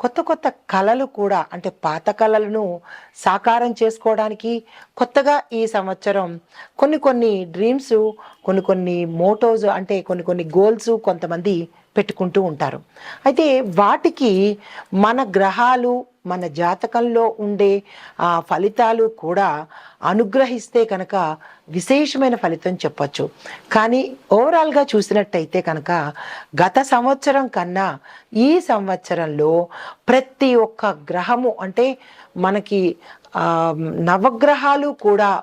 కొత్త కొత్త కళలు కూడా అంటే పాత కళలను సాకారం చేసుకోవడానికి కొత్తగా ఈ సంవత్సరం కొన్ని కొన్ని డ్రీమ్స్ కొన్ని కొన్ని మోటోస్ అంటే కొన్ని కొన్ని గోల్స్ కొంతమంది పెట్టుకుంటూ ఉంటారు. అయితే వాటికి మన గ్రహాలు మన జాతకంలో ఉండే ఆ ఫలితాలు కూడా అనుగ్రహిస్తే కనుక విశేషమైన ఫలితం చెప్పచ్చు. కానీ ఓవరాల్గా చూసినట్టయితే కనుక గత సంవత్సరం కన్నా ఈ సంవత్సరంలో ప్రతి ఒక్క గ్రహము అంటే మనకి నవగ్రహాలు కూడా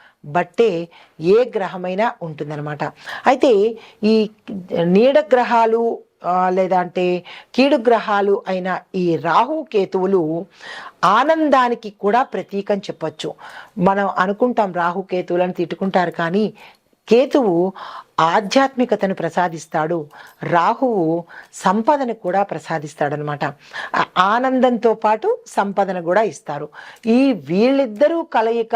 బట్టే ఏ గ్రహమైనా ఉంటుందన్నమాట. అయితే ఈ నీడ గ్రహాలు లేదా అంటే కీడు గ్రహాలు అయిన ఈ రాహు కేతువులు ఆనందానికి కూడా ప్రతీకం చెప్పచ్చు. మనం అనుకుంటాం రాహు కేతువులను తిట్టుకుంటారు కానీ కేతువు ఆధ్యాత్మికతను ప్రసాదిస్తాడు. రాహువు సంపదను కూడా ప్రసాదిస్తాడనమాట ఆనందంతో పాటు సంపదను కూడా ఇస్తారు. ఈ వీళ్ళిద్దరూ కలయిక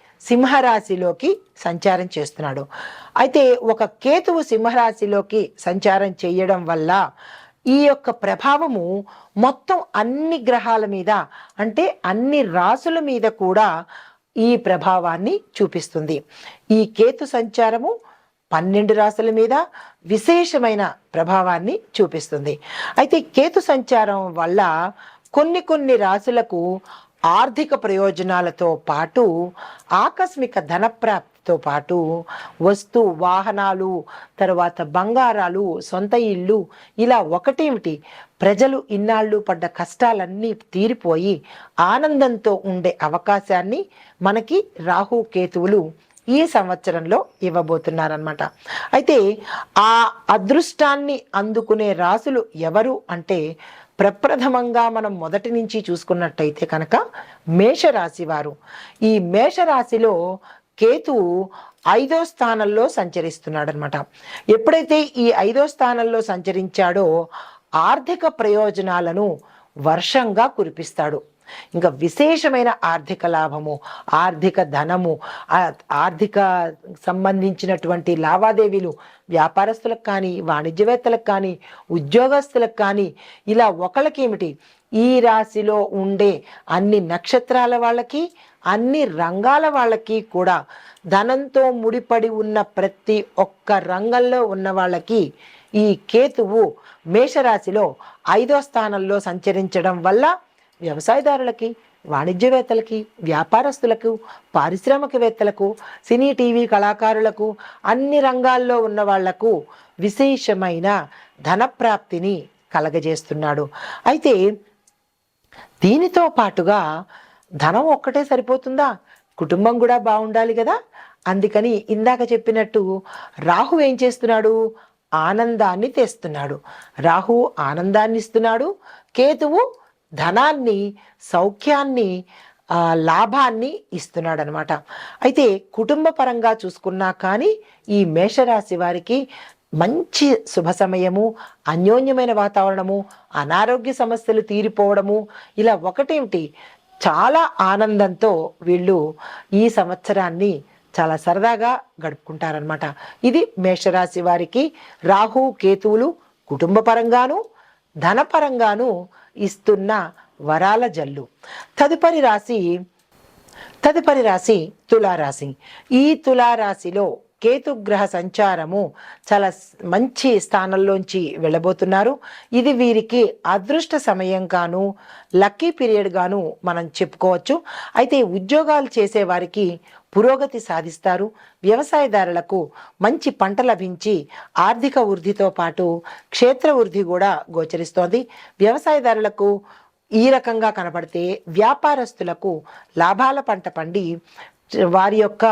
సింహరాశిలోకి సంచారం చేస్తున్నాడు. అయితే ఒక కేతువు సింహరాశిలోకి సంచారం చేయడం వల్ల ఈ యొక్క ప్రభావము మొత్తం అన్ని గ్రహాల మీద అంటే అన్ని రాసుల మీద కూడా ఈ ప్రభావాన్ని చూపిస్తుంది. ఈ కేతు సంచారము పన్నెండు రాశుల మీద విశేషమైన ప్రభావాన్ని చూపిస్తుంది. అయితే కేతు సంచారం వల్ల కొన్ని కొన్ని రాశులకు ఆర్థిక ప్రయోజనాలతో పాటు ఆకస్మిక ధనప్రాప్తితో పాటు వస్తు వాహనాలు తర్వాత బంగారాలు సొంత ఇల్లు ఇలా ఒకటేమిటి? ప్రజలు ఇన్నాళ్ళు పడ్డ కష్టాలన్నీ తీరిపోయి ఆనందంతో ఉండే అవకాశాన్ని మనకి రాహు కేతువులు ఈ సంవత్సరంలో ఇవ్వబోతున్నారనమాట అయితే ఆ అదృష్టాన్ని అందుకునే రాసులు ఎవరు అంటే ప్రప్రథమంగా మనం మొదటి నుంచి చూసుకున్నట్టయితే కనుక మేషరాశి వారు. ఈ మేషరాశిలో కేతు ఐదో స్థానంలో సంచరిస్తున్నాడు అనమాట ఎప్పుడైతే ఈ ఐదో స్థానంలో సంచరించాడో ఆర్థిక ప్రయోజనాలను వర్షంగా కురిపిస్తాడు. ఇంకా విశేషమైన ఆర్థిక లాభము ఆర్థిక ధనము ఆర్థిక సంబంధించినటువంటి లావాదేవీలు వ్యాపారస్తులకు కానీ వాణిజ్యవేత్తలకు కానీ ఉద్యోగస్తులకు కానీ ఇలా ఒకళ్ళకేమిటి? ఈ రాశిలో ఉండే అన్ని నక్షత్రాల వాళ్ళకి అన్ని రంగాల వాళ్ళకి కూడా ధనంతో ముడిపడి ఉన్న ప్రతి ఒక్క రంగంలో ఉన్న వాళ్ళకి ఈ కేతువు మేషరాశిలో ఐదో స్థానంలో సంచరించడం వల్ల వ్యవసాయదారులకి వాణిజ్యవేత్తలకి వ్యాపారస్తులకు పారిశ్రామికవేత్తలకు సినీ టీవీ కళాకారులకు అన్ని రంగాల్లో ఉన్న వాళ్ళకు విశేషమైన ధనప్రాప్తిని కలగజేస్తున్నాడు. అయితే దీనితో పాటుగా ధనం ఒక్కటే సరిపోతుందా? కుటుంబం కూడా బాగుండాలి కదా? అందుకని ఇందాక చెప్పినట్టు రాహు ఏం చేస్తున్నాడు? ఆనందాన్ని తెస్తున్నాడు. రాహు ఆనందాన్ని ఇస్తున్నాడు కేతువు ధనాన్ని సౌఖ్యాన్ని లాభాన్ని ఇస్తున్నాడు అనమాట అయితే కుటుంబ పరంగా చూసుకున్నా కానీ ఈ మేషరాశి వారికి మంచి శుభ సమయము అన్యోన్యమైన వాతావరణము అనారోగ్య సమస్యలు తీరిపోవడము ఇలా ఒకటేమిటి? చాలా ఆనందంతో వీళ్ళు ఈ సంవత్సరాన్ని చాలా సరదాగా గడుపుకుంటారనమాట. ఇది మేషరాశి వారికి రాహు కేతువులు కుటుంబ పరంగాను ధనపరంగాను ఇస్తున్న వరాల జల్లు. తదుపరి రాశి తదుపరి రాశి తులారాశి. ఈ తులారాశిలో కేతుగ్రహ సంచారము చాలా మంచి స్థానంలోంచి వెళ్ళబోతున్నారు. ఇది వీరికి అదృష్ట సమయంగాను లక్కీ పీరియడ్గాను మనం చెప్పుకోవచ్చు. అయితే ఉద్యోగాలు చేసే వారికి పురోగతి సాధిస్తారు. వ్యవసాయదారులకు మంచి పంట లభించి ఆర్థిక వృద్ధితో పాటు క్షేత్ర వృద్ధి కూడా గోచరిస్తోంది. వ్యవసాయదారులకు ఈ రకంగా కనపడితే వ్యాపారస్తులకు లాభాల పంట పండి వారి యొక్క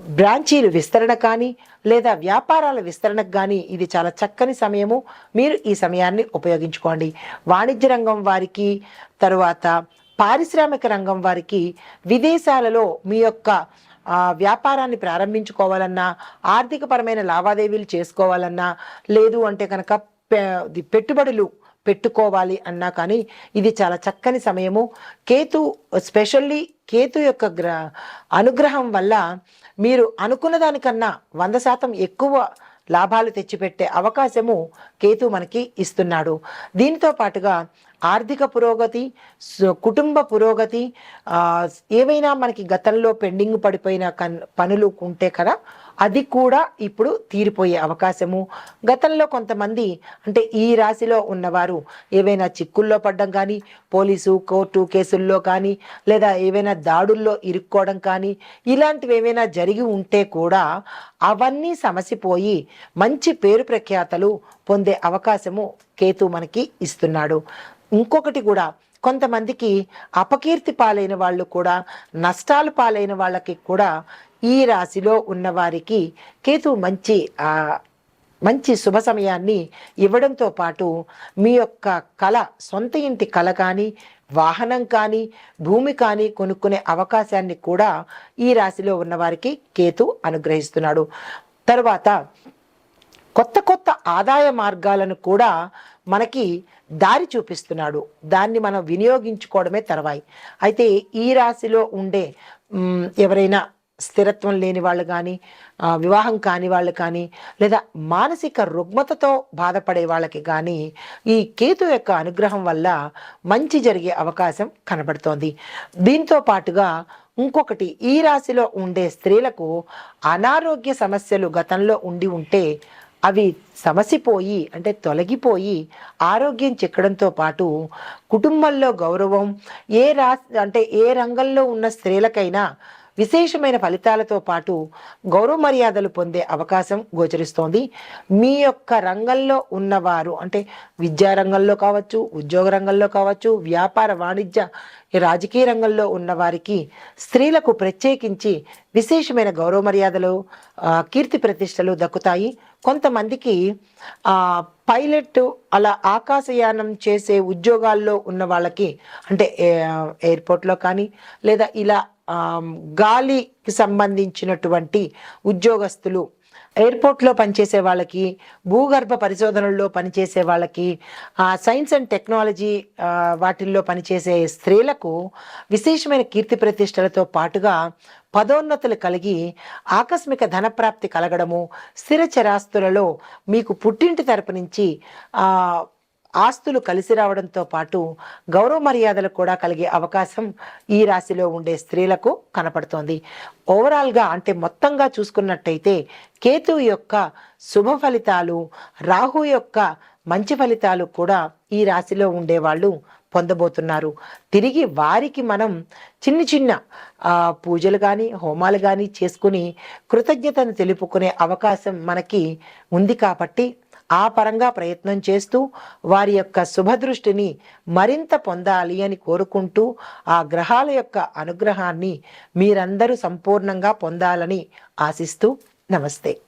బ్రాంచీలు విస్తరణ కానీ లేదా వ్యాపారాల విస్తరణకు కానీ ఇది చాలా చక్కని సమయము. మీరు ఈ సమయాన్ని ఉపయోగించుకోండి. వాణిజ్య రంగం వారికి తరువాత పారిశ్రామిక రంగం వారికి విదేశాలలో మీ యొక్క వ్యాపారాన్ని ప్రారంభించుకోవాలన్నా ఆర్థికపరమైన లావాదేవీలు చేసుకోవాలన్నా లేదు అంటే కనుక పె- పెట్టుబడులు పెట్టుకోవాలి అన్నా కానీ ఇది చాలా చక్కని సమయము. కేతు స్పెషల్లీ కేతు యొక్క గ్ర అనుగ్రహం వల్ల మీరు అనుకున్న దానికన్నా వంద శాతం ఎక్కువ లాభాలు తెచ్చిపెట్టే అవకాశము కేతు మనకి ఇస్తున్నాడు. దీనితో పాటుగా ఆర్థిక పురోగతి కుటుంబ పురోగతి ఏవైనా మనకి గతంలో పెండింగ్ పడిపోయిన కన్ పనులు ఉంటే కదా అది కూడా ఇప్పుడు తీరిపోయే అవకాశము. గతంలో కొంతమంది అంటే ఈ రాశిలో ఉన్నవారు ఏవైనా చిక్కుల్లో పడ్డం కానీ పోలీసు కోర్టు కేసుల్లో కానీ లేదా ఏవైనా దాడుల్లో ఇరుక్కోవడం కానీ ఇలాంటివి ఏమైనా జరిగి ఉంటే కూడా అవన్నీ సమసిపోయి మంచి పేరు ప్రఖ్యాతలు పొందే అవకాశము కేతు మనకి ఇస్తున్నాడు. ఇంకొకటి కూడా కొంతమందికి అపకీర్తి పాలైన వాళ్ళు కూడా నష్టాలు పాలైన వాళ్ళకి కూడా ఈ రాశిలో ఉన్నవారికి కేతు మంచి మంచి శుభ సమయాన్ని ఇవ్వడంతో పాటు మీ యొక్క కళ సొంత ఇంటి కళ కానీ వాహనం కానీ భూమి కానీ కొనుక్కునే అవకాశాన్ని కూడా ఈ రాశిలో ఉన్నవారికి కేతు అనుగ్రహిస్తున్నాడు. తర్వాత కొత్త కొత్త ఆదాయ మార్గాలను కూడా మనకి దారి చూపిస్తున్నాడు. దాన్ని మనం వినియోగించుకోవడమే తర్వాయి. అయితే ఈ రాశిలో ఉండే ఎవరైనా స్థిరత్వం లేని వాళ్ళు కానీ వివాహం కాని వాళ్ళు కానీ లేదా మానసిక రుగ్మతతో బాధపడే వాళ్ళకి కానీ ఈ కేతు యొక్క అనుగ్రహం వల్ల మంచి జరిగే అవకాశం కనబడుతోంది. దీంతో పాటుగా ఇంకొకటి ఈ రాశిలో ఉండే స్త్రీలకు అనారోగ్య సమస్యలు గతంలో ఉండి ఉంటే అవి సమసిపోయి అంటే తొలగిపోయి ఆరోగ్యం చెక్కడంతో పాటు కుటుంబంలో గౌరవం ఏ రా అంటే ఏ రంగంలో ఉన్న స్త్రీలకైనా విశేషమైన ఫలితాలతో పాటు గౌరవ మర్యాదలు పొందే అవకాశం గోచరిస్తోంది. మీ యొక్క రంగంలో ఉన్నవారు అంటే విద్యా రంగంలో కావచ్చు ఉద్యోగ రంగంలో కావచ్చు వ్యాపార వాణిజ్య రాజకీయ రంగంలో ఉన్నవారికి స్త్రీలకు ప్రత్యేకించి విశేషమైన గౌరవ మర్యాదలు కీర్తి ప్రతిష్టలు దక్కుతాయి. కొంతమందికి పైలట్ అలా ఆకాశయానం చేసే ఉద్యోగాల్లో ఉన్న వాళ్ళకి అంటే ఏ- ఎయిర్పోర్ట్లో కానీ లేదా ఇలా గాలికి సంబంధించినటువంటి ఉద్యోగస్తులు ఎయిర్పోర్ట్లో పనిచేసే వాళ్ళకి భూగర్భ పరిశోధనల్లో పనిచేసే వాళ్ళకి సైన్స్ అండ్ టెక్నాలజీ వాటిల్లో పనిచేసే స్త్రీలకు విశేషమైన కీర్తి ప్రతిష్టలతో పాటుగా పదోన్నతులు కలిగి ఆకస్మిక ధనప్రాప్తి కలగడము స్థిర చరాస్తులలో మీకు పుట్టింటి తరపు నుంచి ఆస్తులు కలిసి రావడంతో పాటు గౌరవ మర్యాదలు కూడా కలిగే అవకాశం ఈ రాశిలో ఉండే స్త్రీలకు కనపడుతోంది. ఓవరాల్గా అంటే మొత్తంగా చూసుకున్నట్టయితే కేతు యొక్క శుభ ఫలితాలు రాహు యొక్క మంచి ఫలితాలు కూడా ఈ రాశిలో ఉండేవాళ్ళు పొందబోతున్నారు. తిరిగి వారికి మనం చిన్న చిన్న పూజలు కానీ హోమాలు కానీ చేసుకుని కృతజ్ఞతను తెలుపుకునే అవకాశం మనకి ఉంది కాబట్టి ఆ పరంగా ప్రయత్నం చేస్తూ వారి యొక్క శుభదృష్టిని మరింత పొందాలి అని కోరుకుంటూ ఆ గ్రహాల యొక్క అనుగ్రహాన్ని మీరందరూ సంపూర్ణంగా పొందాలని ఆశిస్తూ నమస్తే.